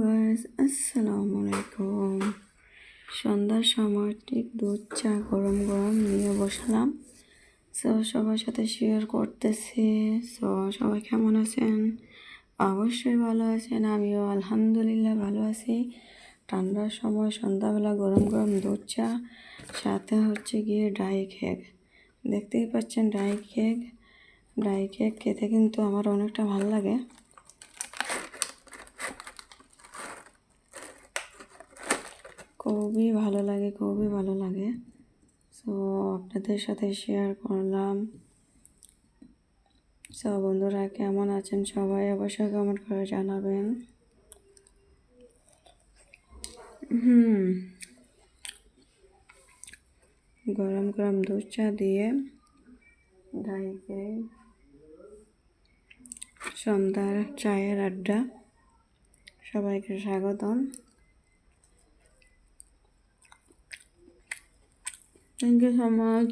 Guys আসসালামু আলাইকুম সন্ধ্যার সময় ঠিক দুধ চা গরম গরম নিয়ে বসলাম। সো সবার সাথে শেয়ার করতেছি। সো সবাই কেমন আছেন? অবশ্যই ভালো আছেন, আমিও আলহামদুলিল্লাহ ভালো আছি। ঠান্ডার সময় সন্ধ্যাবেলা গরম গরম দুধ চা, সাথে হচ্ছে গিয়ে ড্রাই কেক দেখতেই পাচ্ছেন ড্রাই কেক ড্রাই কেক খেতে কিন্তু আমার অনেকটা ভালো লাগে। খুবই ভালো লাগে, খুবই ভালো লাগে। সো আপনাদের সাথে শেয়ার করলাম। সো বন্ধুরা, কেমন আছেন সবাই? অবশ্যই কমেন্ট করে জানাবেন। হুম। গরম গরম দুধ চা দিয়ে ডাইকে সন্ধ্যার চায়ের আড্ডা সবাইকে স্বাগতম। 那个什么。